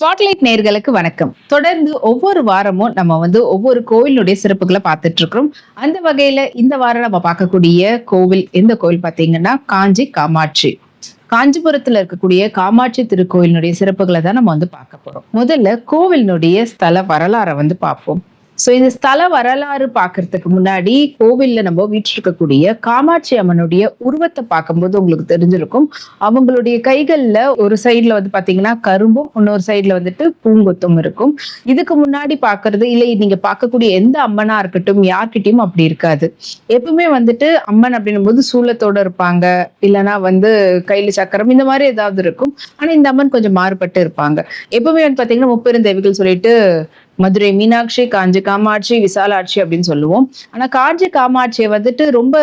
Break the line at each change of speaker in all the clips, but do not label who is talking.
Spotlight நேர்களுக்கு வணக்கம். தொடர்ந்து ஒவ்வொரு வாரமும் நம்ம வந்து ஒவ்வொரு கோவிலுடைய சிறப்புகளை பார்த்துட்டு இருக்கிறோம் அந்த வகையில இந்த வாரம் நம்ம பார்க்கக்கூடிய கோவில் எந்த கோவில் பார்த்தீங்கன்னா காஞ்சி காமாட்சி. காஞ்சிபுரத்துல இருக்கக்கூடிய காமாட்சி திருக்கோயிலினுடைய சிறப்புகளை தான் நம்ம வந்து பார்க்க போறோம். முதல்ல கோவிலினுடைய ஸ்தல வரலாறை வந்து பார்ப்போம். ஸோ இந்த ஸ்தல வரலாறு பார்க்கறதுக்கு முன்னாடி கோவில்ல நம்ம வீட்டிருக்கக்கூடிய காமாட்சி அம்மனுடைய உருவத்தை பார்க்கும்போது உங்களுக்கு தெரிஞ்சிருக்கும். அவங்களுடைய கைகள்ல ஒரு சைடுல வந்து பாத்தீங்கன்னா கரும்பும் இன்னொரு சைடுல வந்துட்டு பூங்கொத்தும் இருக்கும். இதுக்கு முன்னாடி பாக்குறது இல்லை நீங்க பார்க்கக்கூடிய எந்த அம்மனா இருக்கட்டும் யார்கிட்டயும் அப்படி இருக்காது. எப்பவுமே வந்துட்டு அம்மன் அப்படின்னும் போது சூலத்தோட இருப்பாங்க. இல்லைன்னா வந்து கையில சக்கரம் இந்த மாதிரி ஏதாவது இருக்கும். ஆனா இந்த அம்மன் கொஞ்சம் மாறுபட்டு இருப்பாங்க. எப்பவுமே வந்து பாத்தீங்கன்னா முப்பெருந்தேவிகள் சொல்லிட்டு மதுரை மீனாட்சி காஞ்சி காமாட்சி விசாலாட்சி அப்படின்னு சொல்லுவோம். ஆனா காஞ்சி காமாட்சியை வந்துட்டு ரொம்ப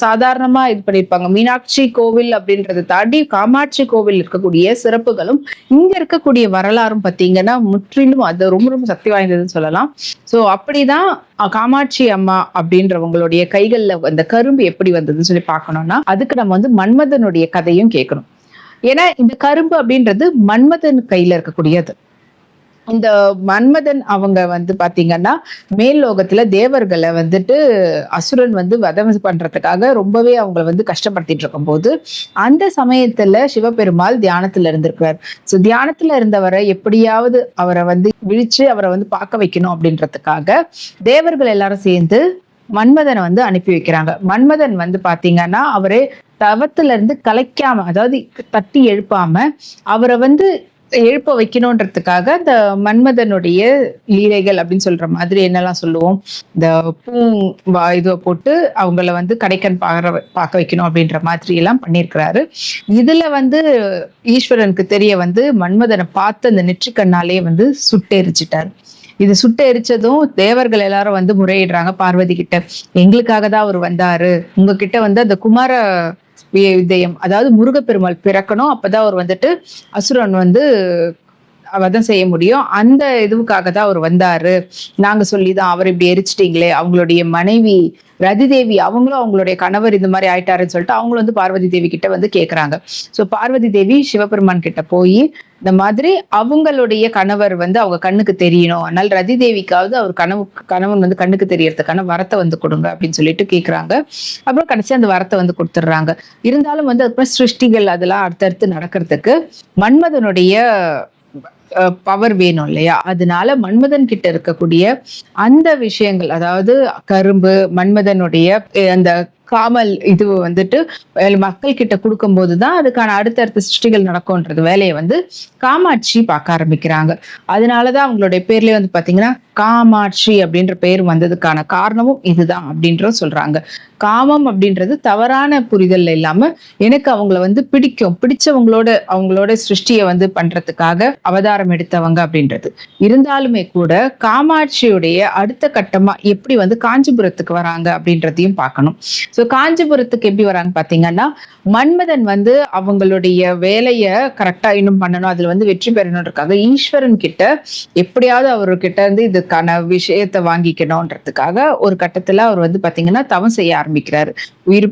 சாதாரணமா இது பண்ணியிருப்பாங்க. மீனாட்சி கோவில் அப்படின்றத தாண்டி காமாட்சி கோவில் இருக்கக்கூடிய சிறப்புகளும் இங்க இருக்கக்கூடிய வரலாறும் பார்த்தீங்கன்னா முற்றிலும் அது ரொம்ப ரொம்ப சக்தி வாய்ந்ததுன்னு சொல்லலாம். ஸோ அப்படிதான் காமாட்சி அம்மா அப்படின்றவங்களுடைய கைகள்ல அந்த கரும்பு எப்படி வந்ததுன்னு சொல்லி பார்க்கணும்னா அதுக்கு நம்ம வந்து மன்மதனுடைய கதையும் கேட்கணும். ஏன்னா இந்த கரும்பு அப்படின்றது மன்மதன் கையில இருக்கக்கூடியது. இந்த மன்மதன் அவங்க வந்து பாத்தீங்கன்னா மேல் லோகத்துல தேவர்களை வந்துட்டு அசுரன் வந்து வதம் பண்றதுக்காக ரொம்பவே அவங்கள வந்து கஷ்டப்படுத்திட்டு இருக்கும் போது அந்த சமயத்துல சிவபெருமாள் தியானத்துல இருந்திருக்கிறார். ஸோ தியானத்துல இருந்தவரை எப்படியாவது அவரை வந்து விழிச்சு அவரை வந்து பார்க்க வைக்கணும் அப்படின்றதுக்காக தேவர்கள் எல்லாரும் சேர்ந்து மன்மதனை வந்து அனுப்பி வைக்கிறாங்க. மன்மதன் வந்து பாத்தீங்கன்னா அவரே தவத்துல இருந்து கலைக்காம அதாவது தட்டி எழுப்பாம அவரை வந்து எழுப்ப வைக்கணுன்றதுக்காக இந்த மன்மதனுடைய லீலைகள் அப்படின்னு சொல்ற மாதிரி என்னெல்லாம் சொல்லுவோம்? இந்த பூ வா- இதை போட்டு அவங்கள வந்து கடைக்கன் பார பார்க்க வைக்கணும் அப்படின்ற மாதிரி எல்லாம் பண்ணியிருக்கிறாரு. இதுல வந்து ஈஸ்வரனுக்கு தெரிய வந்து மன்மதனை பார்த்து அந்த நெற்றிக்கண்ணாலே வந்து சுட்டெரிச்சிட்டார். இது சுட்டு எரிச்சதும் தேவர்கள் எல்லாரும் வந்து முறையிடுறாங்க பார்வதி கிட்ட. எங்களுக்காக தான் அவர் வந்தாரு. உங்ககிட்ட வந்து அந்த குமார விதயம் அதாவது முருகப்பெருமாள் பிறக்கணும். அப்பதான் அவர் வந்துட்டு அசுரன் வந்து வதம் செய்ய முடியும். அந்த இதுவுக்காக தான் அவர் வந்தாரு. நாங்க சொல்லிதான் அவர் இப்படி எரிச்சிட்டீங்களே அவங்களுடைய மனைவி ரதி தேவி அவங்களும் அவங்களுடைய கணவர் இந்த மாதிரி ஆயிட்டாருன்னு சொல்லிட்டு அவங்களும் வந்து பார்வதி தேவி கிட்ட வந்து கேக்குறாங்க. சோ பார்வதி தேவி சிவபெருமான் கிட்ட போய் இந்த மாதிரி அவங்களுடைய கணவர் வந்து அவங்க கண்ணுக்கு தெரியணும். அதனால ரதி தேவிக்காவது அவர் கனவு கணவன் வந்து கண்ணுக்கு தெரியறதுக்கான வரத்தை வந்து கொடுங்க அப்படின்னு சொல்லிட்டு கேக்குறாங்க. அப்புறம் கடைசி அந்த வரத்தை வந்து கொடுத்துட்றாங்க. இருந்தாலும் வந்து அப்புறம் சிருஷ்டிகள் அதெல்லாம் அடுத்தடுத்து நடக்கிறதுக்கு மன்மதனுடைய பவர் வேணும் இல்லையா? அதனால மன்மதன் கிட்ட இருக்கக்கூடிய அந்த விஷயங்கள் அதாவது கரும்பு மன்மதனுடைய அந்த காமல் இது வந்துட்டு மக்கள் கிட்ட கொடுக்கும்போது தான் அதுக்கான அடுத்தடுத்த சிருஷ்டிகள் நடக்கும்ன்றது வேலையை வந்து காமாட்சி பார்க்க ஆரம்பிக்கிறாங்க. அதனாலதான் அவங்களுடைய பேர்லயே வந்து பாத்தீங்கன்னா காமாட்சி அப்படின்ற பேர் வந்ததுக்கான காரணமும் இதுதான் அப்படின்ற சொல்றாங்க. காமம் அப்படின்றது தவறான புரிதல் இல்லாம எனக்கு அவங்கள வந்து பிடிக்கும். பிடிச்சவங்களோட அவங்களோட சிருஷ்டியை வந்து பண்றதுக்காக அவதாரம் எடுத்தவங்க அப்படின்றது. இருந்தாலுமே கூட காமாட்சியுடைய அடுத்த கட்டமா எப்படி வந்து காஞ்சிபுரத்துக்கு வராங்க அப்படின்றதையும் பார்க்கணும். ஸோ காஞ்சிபுரத்துக்கு எப்படி வராங்க பாத்தீங்கன்னா மன்மதன் வந்து அவங்களுடைய வேலையை கரெக்டா இன்னும் பண்ணணும் அதுல வந்து வெற்றி பெறணுன்றக்காக ஈஸ்வரன் கிட்ட எப்படியாவது அவர்கிட்ட இருந்து இதுக்கான விஷயத்தை வாங்கிக்கணும்ன்றதுக்காக ஒரு கட்டத்துல அவர் வந்து பாத்தீங்கன்னா தவம் செய்ய ஆரம்பிக்கிறாரு. உயிர்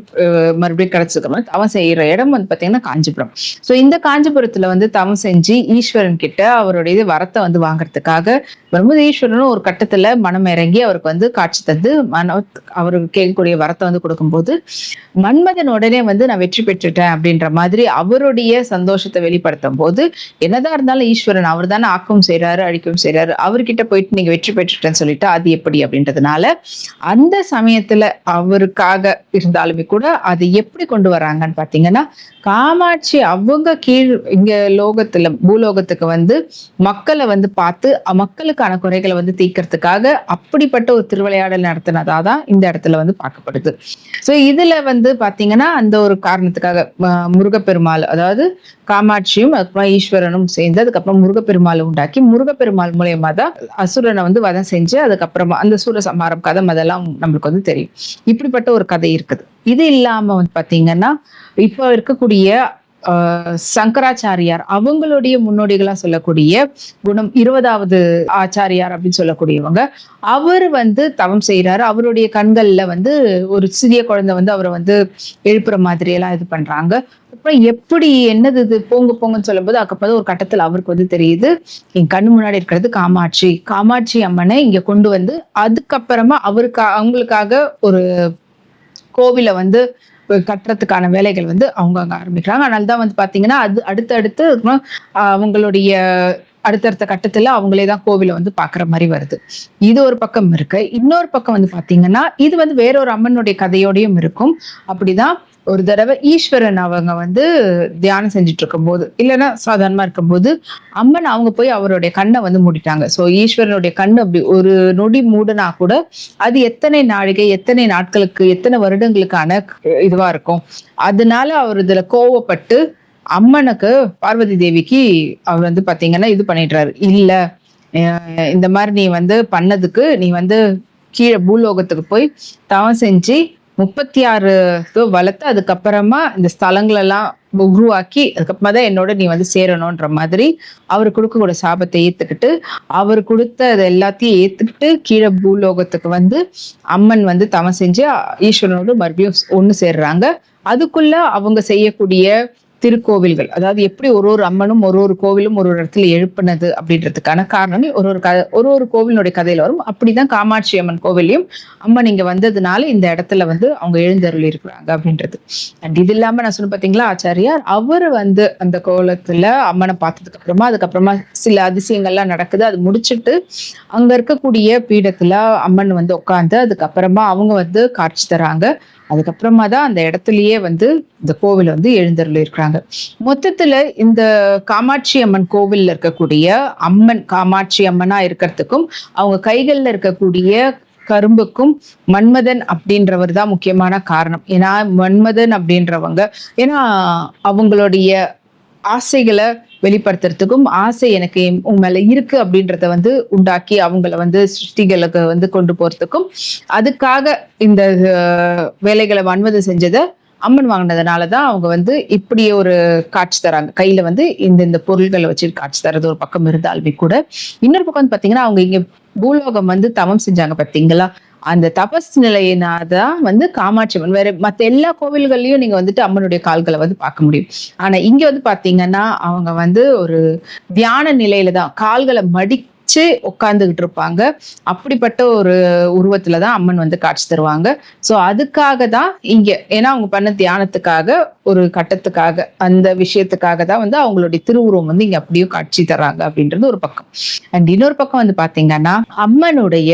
மறுபடியும் கிடைச்சதுக்கு தவம் செய்யற இடம் வந்து பாத்தீங்கன்னா காஞ்சிபுரம். சோ இந்த காஞ்சிபுரத்துல வந்து தவம் செஞ்சு ஈஸ்வரன் கிட்ட அவருடைய இது வரத்தை வந்து வாங்குறதுக்காக வரும்போது ஈஸ்வரனும் ஒரு கட்டத்துல மனம் இறங்கி அவருக்கு வந்து காட்சி தந்து மன அவருக்கு கேட்கக்கூடிய வரத்தை வந்து கொடுக்கும்போது மன்மதன் உடனே வந்து நான் வெற்றி பெற்றுட்டேன் அப்படின்ற மாதிரி அவருடைய சந்தோஷத்தை வெளிப்படுத்தும் போது என்னதான் இருந்தாலும் ஈஸ்வரன் அவர் தானே ஆக்கவும் செய்றாரு அழிக்கவும் செய்றாரு அவர்கிட்ட போயிட்டு நீங்க வெற்றி பெற்றுட்டேன்னு சொல்லிட்டு அது எப்படி அப்படின்றதுனால அந்த சமயத்துல அவருக்காக இருந்தால் கூட அது எப்படி கொண்டு வராங்கன்னு பார்த்தீங்கன்னா காமாட்சி அவங்க கீழ் இங்க லோகத்துல பூலோகத்துக்கு வந்து மக்களை வந்து பார்த்து மக்களுக்கான குறைகளை வந்து தீர்க்கறதுக்காக அப்படிப்பட்ட ஒரு திருவிளையாடல் நடத்தினதா தான் இந்த இடத்துல வந்து பார்க்கப்படுது. ஸோ இதுல வந்து பாத்தீங்கன்னா அந்த ஒரு காரணத்துக்காக முருகப்பெருமாள் அதாவது காமாட்சியும் அதுக்கப்புறம் ஈஸ்வரனும் சேர்ந்து அதுக்கப்புறம் முருகப்பெருமாள் உண்டாக்கி முருகப்பெருமாள் மூலியமா தான் அசுரனை வந்து வதம் செஞ்சு அதுக்கப்புறமா அந்த சூர சம்ஹாரம் கதை அதெல்லாம் நம்மளுக்கு வந்து தெரியும். இப்படிப்பட்ட ஒரு கதை இருக்குது. இது இல்லாம வந்து பாத்தீங்கன்னா இப்போ இருக்கக்கூடிய ஆஹ், சங்கராச்சாரியார் அவங்களுடைய முன்னோடிகளா சொல்லக்கூடிய குணம் இருபதாவது ஆச்சாரியார் அப்படின்னு சொல்லக்கூடியவங்க அவர் வந்து தவம் செய்யறாரு அவருடைய கண்கள்ல வந்து ஒரு சிறிய குழந்தை வந்து அவரை வந்து எழுப்புற மாதிரி எல்லாம் இது பண்றாங்க. அப்புறம் எப்படி என்னது இது? போங்க போங்கன்னு சொல்லும்போது அதுக்கப்புறம் ஒரு கட்டத்துல அவருக்கு வந்து தெரியுது. என் கண்ணு முன்னாடி இருக்கிறது காமாட்சி. காமாட்சி அம்மனை இங்க கொண்டு வந்து அதுக்கப்புறமா அவருக்கு அவங்களுக்காக ஒரு கோவிலை வந்து கட்டுறதுக்கான வேலைகள் வந்து அவங்க அங்க ஆரம்பிக்கிறாங்க. அதனால தான் வந்து பாத்தீங்கன்னா அது அடுத்தடுத்து அவங்களுடைய அடுத்தடுத்த கட்டத்துல அவங்களே தான் கோவிலை வந்து பாக்குற மாதிரி வருது. இது ஒரு பக்கம் இருக்கு. இன்னொரு பக்கம் வந்து பாத்தீங்கன்னா இது வந்து வேற ஒரு அம்மனுடைய கதையோடையும் இருக்கும். அப்படிதான் ஒரு தடவை ஈஸ்வரன் அவங்க வந்து தியானம் செஞ்சுட்டு இருக்கும்போது இல்லைன்னா சாதாரணமா இருக்கும்போது அம்மன் அவங்க போய் அவருடைய கண்ணை வந்து மூடிட்டாங்க. ஸோ ஈஸ்வரனுடைய கண்ணு அப்படி ஒரு நொடி மூடனா கூட அது எத்தனை நாழிகை எத்தனை நாட்களுக்கு எத்தனை வருடங்களுக்கான இதுவா இருக்கும். அதனால அவர் இதுல கோவப்பட்டு அம்மனுக்கு பார்வதி தேவிக்கு அவர் வந்து பாத்தீங்கன்னா இது பண்ணிடுறாரு. இல்ல இந்த மாதிரி நீ வந்து பண்ணதுக்கு நீ வந்து கீழே பூலோகத்துக்கு போய் தவம் செஞ்சு முப்பத்தி ஆறு இது வளர்த்து அதுக்கப்புறமா இந்த ஸ்தலங்களெல்லாம் உருவாக்கி அதுக்கப்புறமா தான் என்னோட நீ வந்து சேரணுன்ற மாதிரி அவர் கொடுக்கக்கூடிய சாபத்தை ஏற்றுக்கிட்டு அவர் கொடுத்த அது எல்லாத்தையும் ஏற்றுக்கிட்டு கீழே பூலோகத்துக்கு வந்து அம்மன் வந்து தவம் செஞ்சு ஈஸ்வரனோடு மறுபடியும் ஒன்று சேர்றாங்க. அதுக்குள்ள அவங்க செய்யக்கூடிய திருக்கோவில்கள். அதாவது எப்படி ஒரு ஒரு அம்மனும் ஒரு ஒரு கோவிலும் ஒரு ஒரு இடத்துல எழுப்புனது அப்படின்றதுக்கான காரணம் ஒரு ஒரு கதை ஒரு ஒரு கோவிலினுடைய கதையில வரும். அப்படிதான் காமாட்சி அம்மன் கோவிலையும் அம்மன் இங்க வந்ததுனால இந்த இடத்துல வந்து அவங்க எழுந்தருளி இருக்கிறாங்க அப்படின்றது. அண்ட் இது இல்லாம நான் சொன்ன பாத்தீங்களா ஆச்சாரியார்? அவர் வந்து அந்த கோலத்துல அம்மனை பார்த்ததுக்கு அப்புறமா அதுக்கப்புறமா சில அதிசயங்கள்லாம் நடக்குது. அது முடிச்சிட்டு அங்க இருக்கக்கூடிய பீடத்துல அம்மன் வந்து உட்காந்து அதுக்கப்புறமா அவங்க வந்து காட்சி தராங்க. அதுக்கப்புறமா தான் அந்த இடத்துலயே வந்து இந்த கோவில் வந்து எழுந்தருள் இருக்கிறாங்க மொத்தத்துல இந்த காமாட்சி அம்மன் கோவில்ல இருக்கக்கூடிய அம்மன் காமாட்சி அம்மனா இருக்கிறதுக்கும் அவங்க கைகள்ல இருக்கக்கூடிய கரும்புக்கும் மன்மதன் அப்படின்றவர் தான் முக்கியமான காரணம். ஏன்னா மன்மதன் அப்படின்றவங்க ஏன்னா அவங்களுடைய ஆசைகளை வெளிப்படுத்துறதுக்கும் ஆசை எனக்கு என் உன் மேல இருக்கு அப்படின்றத வந்து உண்டாக்கி அவங்கள வந்து சிருஷ்டிகளுக்கு வந்து கொண்டு போறதுக்கும் அதுக்காக இந்த வேலைகளை வன்மது செஞ்சதை அம்மன் வாங்கினதுனால தான் அவங்க வந்து இப்படி ஒரு காட்சி தராங்க. கையில வந்து இந்த இந்த பொருள்களை வச்சு காட்சி தரது ஒரு பக்கம் இருந்தாலுமே கூட இன்னொரு பக்கம் வந்து பாத்தீங்கன்னா அவங்க இங்க பூலோகம் வந்து தவம் செஞ்சாங்க பாத்தீங்களா? அந்த தபஸ் நிலையினாதான் வந்து காமாட்சி அம்மன் வேற மற்ற எல்லா கோவில்கள்லயும் நீங்க வந்துட்டு அம்மனுடைய கால்களை வந்து பார்க்க முடியும். ஆனா இங்க வந்து பாத்தீங்கன்னா அவங்க வந்து ஒரு தியான நிலையில தான் கால்களை மடிச்சு உட்கார்ந்துகிட்டு இருப்பாங்க. அப்படிப்பட்ட ஒரு உருவத்துல தான் அம்மன் வந்து காட்சி தருவாங்க. சோ அதுக்காக தான் இங்க ஏன்னா அவங்க பண்ண தியானத்துக்காக ஒரு கட்டத்துக்காக அந்த விஷயத்துக்காக தான் வந்து அவங்களுடைய திருவுருவம் வந்து இங்க அப்படியே காட்சி தராங்க அப்படின்றது ஒரு பக்கம். அண்ட் இன்னொரு பக்கம் வந்து பாத்தீங்கன்னா அம்மனுடைய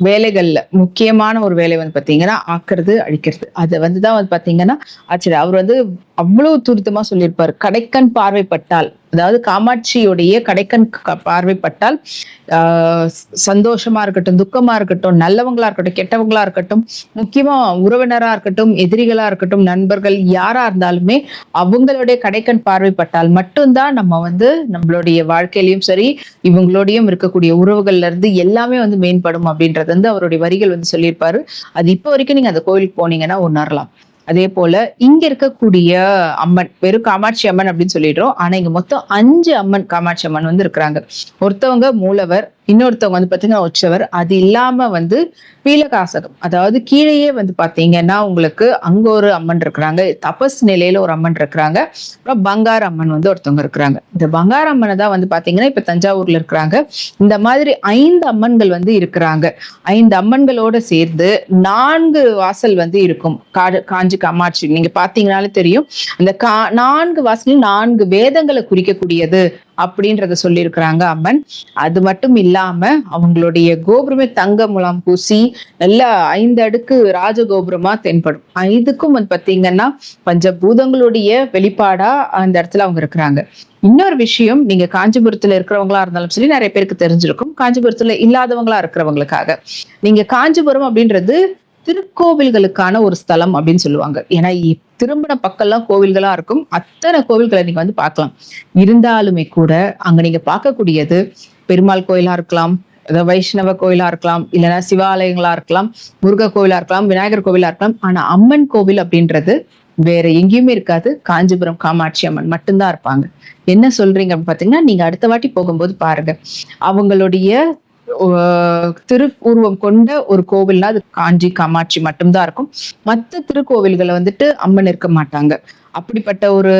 வேலைகளில் முக்கியமான ஒரு வேலை வந்து பார்த்தீங்கன்னா ஆக்கிறது அழிக்கிறது. அது வந்து தான் வந்து பார்த்தீங்கன்னா ஆச்சரிய அவர் வந்து அவ்வளவு துரிதமா சொல்லியிருப்பார். கடைக்கண் பார்வைப்பட்டால் அதாவது காமாட்சியுடைய கடைக்கண் பார்வைப்பட்டால் ஆஹ் சந்தோஷமா இருக்கட்டும் துக்கமா இருக்கட்டும் நல்லவங்களா இருக்கட்டும் கெட்டவங்களா இருக்கட்டும் முக்கியமா உறவினரா இருக்கட்டும் எதிரிகளா இருக்கட்டும் நண்பர்கள் யாரா இருந்தாலுமே அவங்களுடைய கடைக்கண் பார்வைப்பட்டால் மட்டும்தான் நம்ம வந்து நம்மளுடைய வாழ்க்கையிலயும் சரி இவங்களோடையும் இருக்கக்கூடிய உறவுகள்ல இருந்து எல்லாமே வந்து மேம்படும் அப்படின்றது வந்து அவருடைய வரிகள் வந்து சொல்லியிருப்பாரு. அது இப்போ வரைக்கும் நீங்க அந்த கோயிலுக்கு போனீங்கன்னா உணரலாம். அதே போல இங்க இருக்கக்கூடிய அம்மன் வெறும் காமாட்சி அம்மன் அப்படின்னு சொல்லிடுறோம். ஆனா இங்க மொத்தம் அஞ்சு அம்மன் காமாட்சி அம்மன் வந்து இருக்கிறாங்க. ஒருத்தவங்க மூலவர் இன்னொருத்தவங்க வந்து பார்த்தீங்கன்னா உச்சவர் அது இல்லாம வந்து பீலகாசகம். அதாவது கீழேயே வந்து பார்த்தீங்கன்னா உங்களுக்கு அங்க ஒரு அம்மன் இருக்கிறாங்க தபஸ் நிலையில ஒரு அம்மன் இருக்கிறாங்க அப்புறம் பங்கார அம்மன் வந்து ஒருத்தவங்க இருக்கிறாங்க. இந்த பங்கார அம்மனை தான் வந்து பார்த்தீங்கன்னா இப்ப தஞ்சாவூர்ல இருக்கிறாங்க. இந்த மாதிரி ஐந்து அம்மன்கள் வந்து இருக்கிறாங்க. ஐந்து அம்மன்களோட சேர்ந்து நான்கு வாசல் வந்து இருக்கும். காடு காஞ்சி காமாட்சி. நீங்க பாத்தீங்கன்னாலே தெரியும். அந்த கா நான்கு வாசல் நான்கு வேதங்களை குறிக்கக்கூடியது. அப்படின்றத சொல்லியிருக்கிறாங்க அம்மன். அது மட்டும் இல்லாம அவங்களுடைய கோபுரமே தங்க முலாம் பூசி நல்லா ஐந்து அடுக்கு ராஜகோபுரமா தென்படும். இதுக்கும் வந்து பாத்தீங்கன்னா பஞ்சபூதங்களுடைய வெளிப்பாடா அந்த இடத்துல அவங்க இருக்கிறாங்க. இன்னொரு விஷயம் நீங்க காஞ்சிபுரத்துல இருக்கிறவங்களா இருந்தாலும் சரி நிறைய பேருக்கு தெரிஞ்சிருக்கும். காஞ்சிபுரத்துல இல்லாதவங்களா இருக்கிறவங்களுக்காக. நீங்க காஞ்சிபுரம் அப்படின்றது திருக்கோவில்களுக்கான ஒரு ஸ்தலம் அப்படின்னு சொல்லுவாங்க. ஏன்னா திரும்பின பக்கம்லாம் கோவில்களா இருக்கும். அத்தனை கோவில்களை நீங்க வந்து பார்க்கலாம். இருந்தாலுமே கூட அங்க நீங்க பார்க்கக்கூடியது பெருமாள் கோயிலா இருக்கலாம் அதாவது வைஷ்ணவ கோயிலா இருக்கலாம் இல்லைன்னா சிவாலயங்களா இருக்கலாம் முருக கோயிலா இருக்கலாம் விநாயகர் கோவிலா இருக்கலாம். ஆனா அம்மன் கோவில் அப்படின்றது வேற எங்கேயுமே இருக்காது. காஞ்சிபுரம் காமாட்சி அம்மன் மட்டும்தான் இருப்பாங்க. என்ன சொல்றீங்க அப்படின்னு பாத்தீங்கன்னா நீங்க அடுத்த வாட்டி போகும்போது பாருங்க. அவங்களுடைய திருவுருவம் கொண்ட ஒரு கோவில்னா அது. காஞ்சி காமாட்சி மட்டும்தான் இருக்கும். மற்ற திருக்கோவில்களை வந்துட்டு அம்மன் இருக்க மாட்டாங்க. அப்படிப்பட்ட ஒரு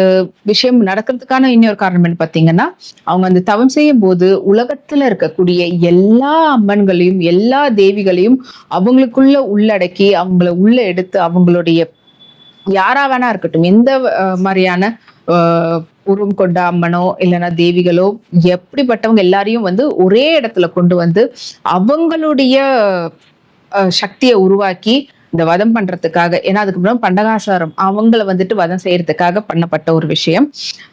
விஷயம் நடக்கிறதுக்கான இன்னொரு காரணம் என்ன பார்த்தீங்கன்னா அவங்க அந்த தவம் செய்யும் போது உலகத்துல இருக்கக்கூடிய எல்லா அம்மன்களையும் எல்லா தேவிகளையும் அவங்களுக்குள்ள உள்ளடக்கி அவங்கள உள்ள எடுத்து அவங்களுடைய யாரா வேணா இருக்கட்டும் எந்த மாதிரியான உருவம் கொண்ட அம்மனோ இல்லைன்னா தேவிகளோ எப்படிப்பட்டவங்க எல்லாரையும் வந்து ஒரே இடத்துல கொண்டு வந்து அவங்களுடைய சக்தியை உருவாக்கி இந்த வதம் பண்றதுக்காக ஏன்னா அதுக்கு முன்னாடி பண்டகாசாரம் அவங்கள வந்துட்டு வதம் செய்யறதுக்காக பண்ணப்பட்ட ஒரு விஷயம்.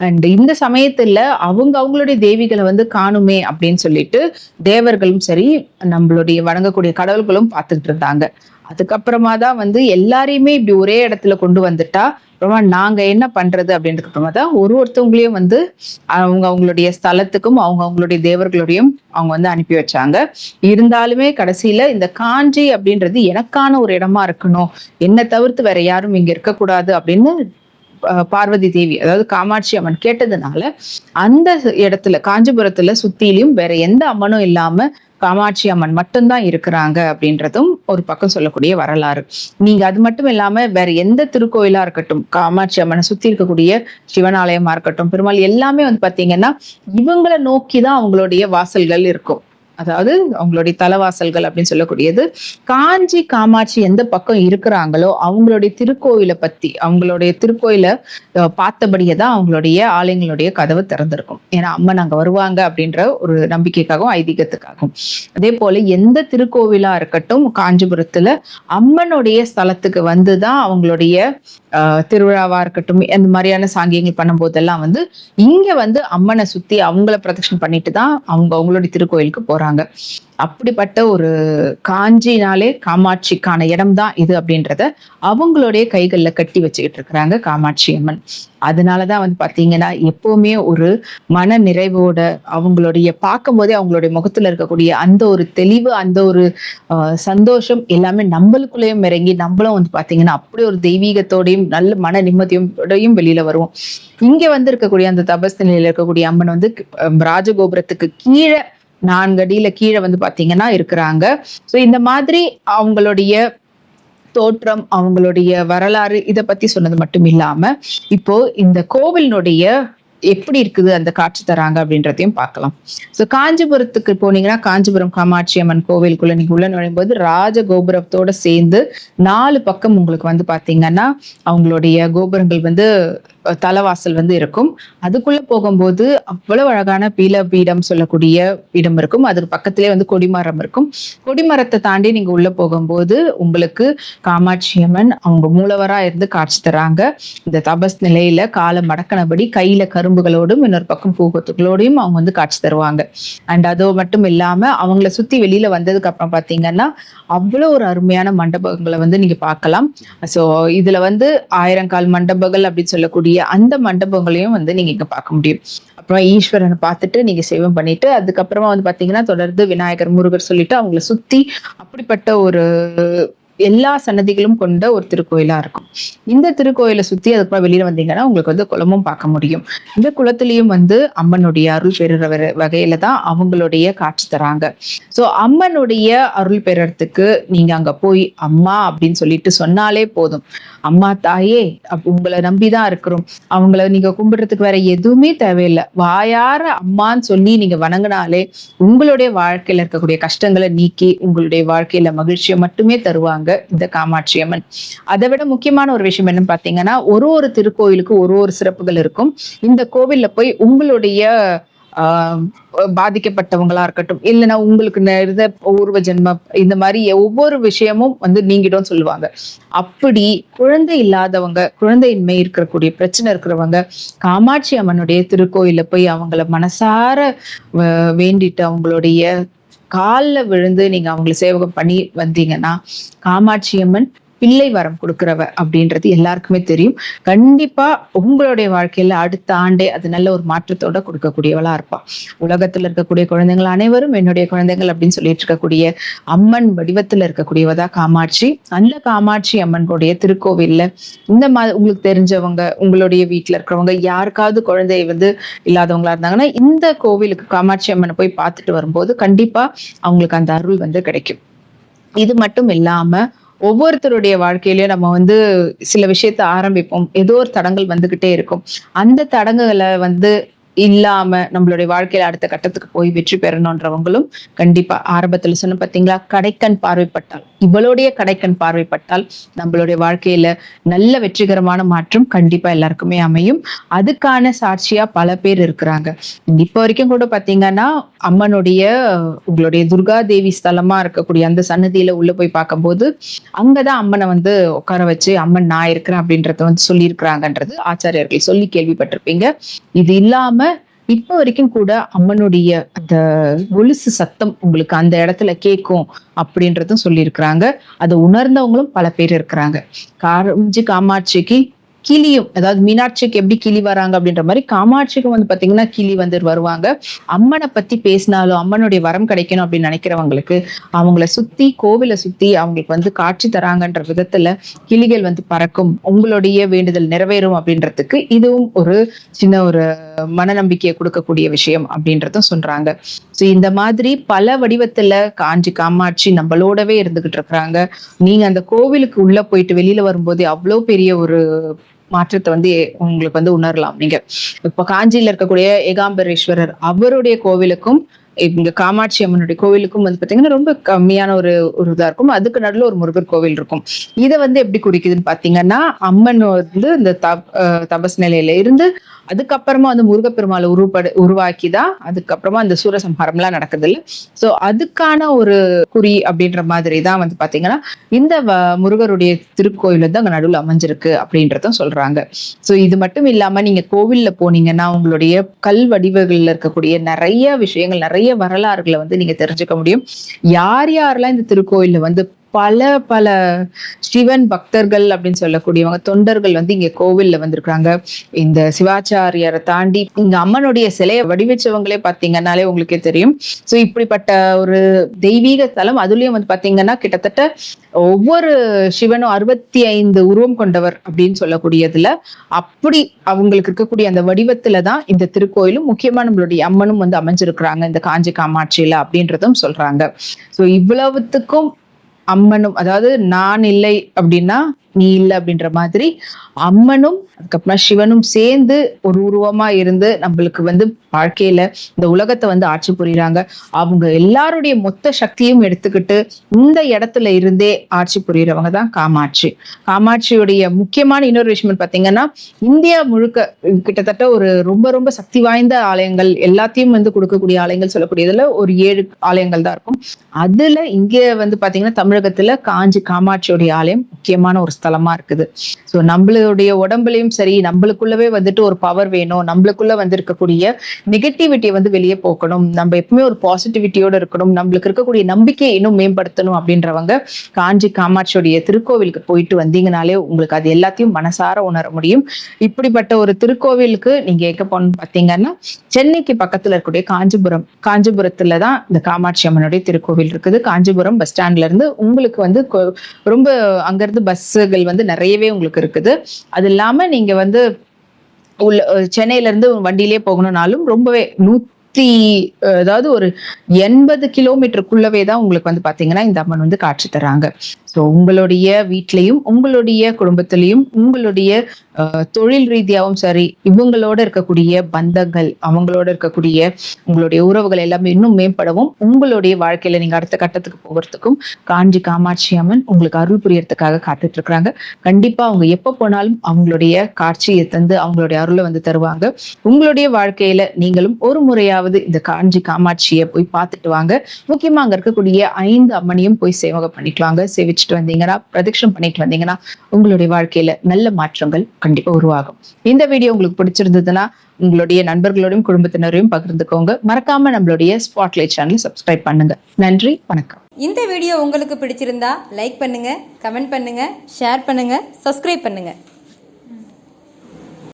அண்ட் இந்த சமயத்துல அவங்க அவங்களுடைய தேவிகளை வந்து காணுமே அப்படின்னு சொல்லிட்டு தேவர்களும் சரி நம்மளுடைய வணங்கக்கூடிய கடவுள்களும் பார்த்துட்டு இருந்தாங்க. அதுக்கப்புறமா தான் வந்து எல்லாரையுமே இப்படி ஒரே இடத்துல கொண்டு வந்துட்டா அப்புறமா நாங்க என்ன பண்றது அப்படின்றதுக்கு அப்புறமா தான் ஒரு ஒருத்தவங்களையும் வந்து அவங்க அவங்களுடைய ஸ்தலத்துக்கும் அவங்க அவங்களுடைய தேவர்களுடையும் அவங்க வந்து அனுப்பி வச்சாங்க. இருந்தாலுமே கடைசியில் இந்த காஞ்சி அப்படின்றது எனக்கான ஒரு இடமா இருக்கணும். என்னை தவிர்த்து வேற யாரும் இங்க இருக்கக்கூடாது அப்படின்னு பார்வதி தேவி அதாவது காமாட்சி அம்மன் கேட்டதுனால அந்த இடத்துல காஞ்சிபுரத்துல சுத்திலையும் வேற எந்த அம்மனும் இல்லாம காமாட்சி அம்மன் மட்டும்தான் இருக்கிறாங்க அப்படின்றதும் ஒரு பக்கம் சொல்லக்கூடிய வரலாறு. நீங்க அது மட்டும் இல்லாம வேற எந்த திருக்கோயிலா இருக்கட்டும் காமாட்சி அம்மனை சுத்தி இருக்கக்கூடிய சிவனாலயமா இருக்கட்டும் பெருமாள் எல்லாமே வந்து பாத்தீங்கன்னா இவங்களை நோக்கி தான் அவங்களுடைய வாசல்கள் இருக்கும். அதாவது அவங்களுடைய தலவாசல்கள் அப்படின்னு சொல்லக்கூடியது. காஞ்சி காமாட்சி எந்த பக்கம் இருக்கிறாங்களோ அவங்களுடைய திருக்கோயிலை பத்தி அவங்களுடைய திருக்கோயிலை அஹ், பார்த்தபடியே தான் அவங்களுடைய ஆலயங்களுடைய கதவு திறந்திருக்கும். ஏன்னா அம்மன் அங்க வருவாங்க அப்படின்ற ஒரு நம்பிக்கைக்காகவும் ஐதீகத்துக்காகவும். அதே போல எந்த திருக்கோவிலா இருக்கட்டும் காஞ்சிபுரத்துல அம்மனுடைய ஸ்தலத்துக்கு வந்து தான் அவங்களுடைய ஆஹ், திருவிழாவா இருக்கட்டும் அந்த மாதிரியான சாங்கியங்கள் பண்ணும்போதெல்லாம் வந்து இங்க வந்து அம்மனை சுத்தி அவங்கள பிரதட்சணம் பண்ணிட்டு தான் அவங்க அவங்களுடைய திருக்கோயிலுக்கு போறாங்க. அப்படிப்பட்ட ஒரு காஞ்சினாலே காமாட்சிக்கான இடம் தான் இது அப்படின்றத அவங்களுடைய கைகளில் கட்டி வச்சுக்கிட்டு இருக்கிறாங்க காமாட்சி அம்மன். அதனாலதான் வந்து பாத்தீங்கன்னா எப்பவுமே ஒரு மன நிறைவோட அவங்களுடைய பார்க்கும் போதே அவங்களுடைய முகத்துல இருக்கக்கூடிய அந்த ஒரு தெளிவு அந்த ஒரு சந்தோஷம் எல்லாமே நம்மளுக்குள்ளேயும் இறங்கி நம்மளும் வந்து பாத்தீங்கன்னா அப்படி ஒரு தெய்வீகத்தோடையும் நல்ல மன நிம்மதியோடையும் வெளியில வருவோம். இங்க வந்து இருக்கக்கூடிய அந்த தபஸ் நிலையில இருக்கக்கூடிய அம்மன் வந்து ராஜகோபுரத்துக்கு கீழே நான்கு அடியில கீழே வந்து பாத்தீங்கன்னா இருக்கிறாங்க. ஸோ இந்த மாதிரி அவங்களுடைய தோற்றம் அவங்களுடைய வரலாறு இதை பத்தி சொன்னது மட்டும் இல்லாம இப்போ இந்த கோவிலினுடைய எப்படி இருக்குது அந்த காட்சி தராங்க அப்படின்றதையும் பார்க்கலாம். ஸோ காஞ்சிபுரத்துக்கு போனீங்கன்னா காஞ்சிபுரம் காமாட்சி அம்மன் கோவிலுக்குள்ள நீங்க உள்ள நுழையும் போது ராஜ கோபுரத்தோட சேர்ந்து நாலு பக்கம் உங்களுக்கு வந்து பாத்தீங்கன்னா அவங்களுடைய கோபுரங்கள் வந்து தலைவாசல் வந்து இருக்கும். அதுக்குள்ள போகும்போது அவ்வளவு அழகான பீலபீடம் சொல்லக்கூடிய பீடம் இருக்கும். அதுக்கு பக்கத்திலே வந்து கொடிமரம் இருக்கும். கொடிமரத்தை தாண்டி நீங்க உள்ள போகும்போது உங்களுக்கு காமாட்சி அம்மன் அவங்க மூலவரா இருந்து காட்சி தராங்க. இந்த தபஸ் நிலையில காலை மடக்கினபடி கையில கரும்புகளோடும் இன்னொரு பக்கம் பூகத்துகளோடையும் அவங்க வந்து காட்சி தருவாங்க. அண்ட் அது மட்டும் இல்லாம அவங்கள சுத்தி வெளியில வந்ததுக்கு அப்புறம் பாத்தீங்கன்னா அவ்வளவு ஒரு அருமையான மண்டபங்களை வந்து நீங்க பார்க்கலாம். சோ இதுல வந்து ஆயிரங்கால் மண்டபங்கள் அப்படின்னு சொல்லக்கூடிய அந்த மண்டபங்களையும் வந்து நீங்க இங்க பார்க்க முடியும். அப்புறம் ஈஸ்வரனை பார்த்துட்டு நீங்க சேவம் பண்ணிட்டு அதுக்கப்புறமா வந்து பாத்தீங்கன்னா தொடர்ந்து விநாயகர் முருகர் சொல்லிட்டு அவங்கள சுத்தி அப்படிப்பட்ட ஒரு எல்லா சன்னதிகளும் கொண்ட ஒரு திருக்கோயிலா இருக்கும். இந்த திருக்கோயிலை சுத்தி அதுக்கப்புறம் வெளியில வந்தீங்கன்னா உங்களுக்கு வந்து குளமும் பார்க்க முடியும். இந்த குளத்திலையும் வந்து அம்மனுடைய அருள் பெறுற வகையில தான் அவங்களுடைய காட்சி தராங்க. சோ அம்மனுடைய அருள் பெறறதுக்கு நீங்க அங்க போய் அம்மா அப்படின்னு சொல்லிட்டு சொன்னாலே போதும். அம்மா தாயே உங்களை நம்பிதான் இருக்கிறோம். அவங்கள நீங்க கும்பிடுறதுக்கு வேற எதுவுமே தேவையில்லை. வாயார அம்மான்னு சொல்லி நீங்க வணங்கினாலே உங்களுடைய வாழ்க்கையில இருக்கக்கூடிய கஷ்டங்களை நீக்கி உங்களுடைய வாழ்க்கையில மகிழ்ச்சியை மட்டுமே தருவாங்க. இந்த காமாட்சி அம்மன் அதை விட முக்கியமான ஒரு விஷயம் என்னன்னு பாத்தீங்கன்னா ஒரு ஒரு திருக்கோயிலுக்கு ஒரு ஒரு சிறப்புகள் இருக்கும். இந்த கோவில்ல போய் உங்களுடைய ஆஹ் பாதிக்கப்பட்டவங்களா இருக்கட்டும் இல்லைன்னா உங்களுக்கு இருந்த பூர்வ ஜென்ம இந்த மாதிரி ஒவ்வொரு விஷயமும் வந்து நீங்கிடும் சொல்லுவாங்க. அப்படி குழந்தை இல்லாதவங்க குழந்தையின்மை இருக்கக்கூடிய பிரச்சனை இருக்கிறவங்க காமாட்சி அம்மனுடைய திருக்கோயில போய் அவங்கள மனசார வேண்டிட்டு அவங்களுடைய காலில் விழுந்து நீங்க அவங்களை சேவகம் பண்ணி வந்தீங்கன்னா காமாட்சி அம்மன் பிள்ளை வரம் கொடுக்கிறவ அப்படின்றது எல்லாருக்குமே தெரியும். கண்டிப்பா உங்களுடைய வாழ்க்கையில அடுத்த ஆண்டே அது நல்ல ஒரு மாற்றத்தோட கொடுக்கக்கூடியவளா இருப்பா. உலகத்துல இருக்கக்கூடிய குழந்தைகள் அனைவரும் என்னுடைய குழந்தைகள் அப்படின்னு சொல்லிட்டு இருக்கக்கூடிய அம்மன் வடிவத்துல இருக்கக்கூடியவதா காமாட்சி. அந்த காமாட்சி அம்மனுடைய திருக்கோவில்ல இந்த மாதிரி உங்களுக்கு தெரிஞ்சவங்க உங்களுடைய வீட்டுல இருக்கிறவங்க யாருக்காவது குழந்தை வந்து இல்லாதவங்களா இருந்தாங்கன்னா இந்த கோவிலுக்கு காமாட்சி அம்மனை போய் பார்த்துட்டு வரும்போது கண்டிப்பா அவங்களுக்கு அந்த அருள் வந்து கிடைக்கும். இது மட்டும் இல்லாம ஒவ்வொருத்தருடைய வாழ்க்கையிலயும் நம்ம வந்து சில விஷயத்த ஆரம்பிப்போம். ஏதோ ஒரு தடங்கள் வந்துகிட்டே இருக்கும். அந்த தடங்குகளை வந்து இல்லாம நம்மளுடைய வாழ்க்கையில அடுத்த கட்டத்துக்கு போய் வெற்றி பெறணும்ன்றவங்களும் கண்டிப்பா ஆரம்பத்துல சொன்ன பாத்தீங்களா கடைக்கண் பார்வைப்பட்டால். இவளுடைய கடைக்கண் பார்வைப்பட்டால் நம்மளுடைய வாழ்க்கையில நல்ல வெற்றிகரமான மாற்றம் கண்டிப்பா எல்லாருக்குமே அமையும். அதுக்கான சாட்சியா பல பேர் இருக்கிறாங்க. இப்ப வரைக்கும் கூட பாத்தீங்கன்னா அம்மனுடைய உங்களுடைய துர்கா தேவி ஸ்தலமா இருக்கக்கூடிய அந்த சன்னதியில உள்ள போய் பார்க்கும்போது அங்கதான் அம்மனை வந்து உட்கார வச்சு அம்மன் நான் இருக்கிறேன் அப்படின்றத வந்து சொல்லியிருக்கிறாங்கன்றது ஆச்சாரியர்கள் சொல்லி கேள்விப்பட்டிருப்பீங்க. இது இல்லாம இப்ப வரைக்கும் கூட அம்மனுடைய அந்த ஒலுசு சத்தம் உங்களுக்கு அந்த இடத்துல கேட்கும் அப்படின்றதும் சொல்லியிருக்கிறாங்க. அதை உணர்ந்தவங்களும் பல பேர் இருக்கிறாங்க. காரஞ்சி காமாட்சிக்கு கிளியும் அதாவது மீனாட்சிக்கு எப்படி கிளி வராங்க அப்படின்ற மாதிரி காமாட்சிக்கு வந்து பாத்தீங்கன்னா கிளி வந்து வருவாங்க. அம்மனை பத்தி பேசினாலும் அம்மனுடைய வரம் கிடைக்கணும் அப்படின்னு நினைக்கிறவங்களுக்கு அவங்கள சுத்தி கோவிலை சுத்தி அவங்களுக்கு வந்து காட்சி தராங்கன்ற விதத்துல கிளிகள் வந்து பறக்கும். உங்களுடைய வேண்டுதல் நிறைவேறும் அப்படின்றதுக்கு இதுவும் ஒரு சின்ன ஒரு மனநம்பிக்கையை கொடுக்கக்கூடிய விஷயம் அப்படின்றதும் சொல்றாங்க. ஸோ இந்த மாதிரி பல வடிவத்துல காஞ்சி காமாட்சி நம்மளோடவே இருந்துகிட்டு இருக்கிறாங்க. நீங்க அந்த கோவிலுக்கு உள்ள போயிட்டு வெளியில வரும்போது அவ்வளோ பெரிய ஒரு மாற்றத்தை வந்து உங்களுக்கு வந்து உணரலாம் நீங்க. இப்ப காஞ்சியில இருக்கக்கூடிய ஏகாம்பரேஸ்வரர் அவருடைய கோவிலுக்கும் இங்க காமாட்சி அம்மனுடைய கோவிலுக்கும் வந்து பாத்தீங்கன்னா ரொம்ப கம்மியான ஒரு ஒரு இதா இருக்கும். அதுக்கு நடுவில் ஒரு முருகர் கோவில் இருக்கும். இதை வந்து எப்படி குறிக்குதுன்னு பாத்தீங்கன்னா அம்மன் வந்து இந்த தபஸ் நிலையில இருந்து அதுக்கப்புறமா வந்து முருகப்பெருமாளை உருவப்பட உருவாக்கி தான் அதுக்கப்புறமா அந்த சூரசம்ஹாரம்லாம் நடக்குது இல்லை ஸோ அதுக்கான ஒரு குறி அப்படின்ற மாதிரி தான் வந்து பாத்தீங்கன்னா இந்த முருகருடைய திருக்கோயில் வந்து அங்கே நடுவில் அமைஞ்சிருக்கு அப்படின்றதும் சொல்றாங்க. ஸோ இது மட்டும் இல்லாம நீங்க கோவில்ல போனீங்கன்னா உங்களுடைய கல் வடிவங்கள்ல இருக்கக்கூடிய நிறைய விஷயங்கள் நிறைய வரலாறுகளை வந்து நீங்க தெரிஞ்சுக்க முடியும். யார் யாரெல்லாம் இந்த திருக்கோயிலில் வந்து பல பல சிவன் பக்தர்கள் அப்படின்னு சொல்லக்கூடியவங்க தொண்டர்கள் வந்து இங்க கோவில்ல வந்திருக்கிறாங்க. இந்த சிவாச்சாரியரை தாண்டி இங்க அம்மனுடைய சிலையை வடிவச்சவங்களே பாத்தீங்கன்னாலே உங்களுக்கே தெரியும். ஸோ இப்படிப்பட்ட ஒரு தெய்வீக தலம் அதுலயும் வந்து பாத்தீங்கன்னா கிட்டத்தட்ட ஒவ்வொரு சிவனும் அறுபத்தி ஐந்து உருவம் கொண்டவர் அப்படின்னு சொல்லக்கூடியதுல அப்படி அவங்களுக்கு இருக்கக்கூடிய அந்த வடிவத்துல தான் இந்த திருக்கோயிலும் முக்கியமா நம்மளுடைய அம்மனும் வந்து அமைஞ்சிருக்கிறாங்க இந்த காஞ்சி காமாட்சியில அப்படின்றதும் சொல்றாங்க. ஸோ இவ்வளவுத்துக்கும் அம்மனும் அதாவது நான் இல்லை அப்படின்னா நீ இல்லை அப்படின்ற மாதிரி அம்மனும் அதுக்கப்புறம் சிவனும் சேர்ந்து ஒரு உருவமா இருந்து நம்மளுக்கு வந்து வாழ்க்கையில இந்த உலகத்தை வந்து ஆட்சி புரியுறாங்க. அவங்க எல்லாருடைய மொத்த சக்தியும் எடுத்துக்கிட்டு இந்த இடத்துல இருந்தே ஆட்சி புரியுறவங்க தான் காமாட்சி. காமாட்சியுடைய முக்கியமான இன்னொரு விஷயம் பார்த்தீங்கன்னா இந்தியா முழுக்க கிட்டத்தட்ட ஒரு ரொம்ப ரொம்ப சக்தி வாய்ந்த ஆலயங்கள் எல்லாத்தையும் வந்து கொடுக்கக்கூடிய ஆலயங்கள் சொல்லக்கூடியதுல ஒரு ஏழு ஆலயங்கள் தான் இருக்கும். அதுல இங்க வந்து பாத்தீங்கன்னா தமிழகத்துல காஞ்சி காமாட்சியுடைய ஆலயம் முக்கியமான ஒரு ஸ்தலமா இருக்குது. ஸோ நம்மளுடைய உடம்புலையும் சரி நம்மளுக்குள்ளவே வந்துட்டு ஒரு பவர் வேணும். நம்மளுக்குள்ள வந்து இருக்கக்கூடிய நெகட்டிவிட்டியை வந்து வெளியே போக்கணும். நம்ம எப்பவுமே ஒரு பாசிட்டிவிட்டியோட இருக்கணும். நம்மளுக்கு இருக்கக்கூடிய நம்பிக்கையை இன்னும் மேம்படுத்தணும் அப்படின்றவங்க காஞ்சி காமாட்சியுடைய திருக்கோவிலுக்கு போயிட்டு வந்தீங்கனாலே உங்களுக்கு அது எல்லாத்தையும் மனசார உணர முடியும். இப்படிப்பட்ட ஒரு திருக்கோவிலுக்கு நீங்க எங்க போகணும்னு பார்த்தீங்கன்னா சென்னைக்கு பக்கத்துல இருக்கக்கூடிய காஞ்சிபுரம் காஞ்சிபுரத்துல தான் இந்த காமாட்சி அம்மனுடைய திருக்கோவில் இருக்குது. காஞ்சிபுரம் பஸ் ஸ்டாண்ட்ல இருந்து உங்களுக்கு வந்து ரொம்ப அங்கிருந்து வாய்ப்புகள் வந்து நிறையவே உங்களுக்கு இருக்குது. அது இல்லாம நீங்க வந்து உள்ள சென்னையில இருந்து வண்டியிலே போகணும்னாலும் ரொம்பவே நூத்தி அதாவது ஒரு எண்பது கிலோமீட்டருக்குள்ளவே தான் உங்களுக்கு வந்து பாத்தீங்கன்னா இந்த அம்மன் வந்து காட்சி தராங்க. ஸோ உங்களுடைய வீட்லையும் உங்களுடைய குடும்பத்திலையும் உங்களுடைய தொழில் ரீதியாகவும் சரி இவங்களோட இருக்கக்கூடிய பந்தங்கள் அவங்களோட இருக்கக்கூடிய உங்களுடைய உறவுகள் எல்லாமே இன்னும் மேம்படவும் உங்களுடைய வாழ்க்கையில நீங்க அடுத்த கட்டத்துக்கு போகிறதுக்கும் காஞ்சி காமாட்சி அம்மன் உங்களுக்கு அருள் புரியறதுக்காக காத்துட்டு இருக்கிறாங்க கண்டிப்பா அவங்க எப்ப போனாலும் அவங்களுடைய காட்சியை தந்து அவங்களுடைய அருளை வந்து தருவாங்க. உங்களுடைய வாழ்க்கையில நீங்களும் ஒரு முறையாவது இந்த காஞ்சி காமாட்சியை போய் பார்த்துட்டு வாங்க. முக்கியமா அங்க இருக்கக்கூடிய ஐந்து அம்மனையும் போய் சேவகம் பண்ணிக்கலாங்க. சேவிச்சு வச்சுட்டு வந்தீங்கன்னா பிரதட்சணம் பண்ணிட்டு வந்தீங்கன்னா உங்களுடைய வாழ்க்கையில நல்ல மாற்றங்கள் கண்டிப்பா உருவாகும். இந்த வீடியோ உங்களுக்கு பிடிச்சிருந்ததுன்னா உங்களுடைய நண்பர்களோடையும் குடும்பத்தினரையும் பகிர்ந்துக்கோங்க. மறக்காம நம்மளுடைய ஸ்பாட்லைட் சேனல் சப்ஸ்கிரைப் பண்ணுங்க. நன்றி வணக்கம்.
இந்த வீடியோ உங்களுக்கு பிடிச்சிருந்தா லைக் பண்ணுங்க கமெண்ட் பண்ணுங்க ஷேர் பண்ணுங்க சப்ஸ்கிரைப் பண்ணுங்க.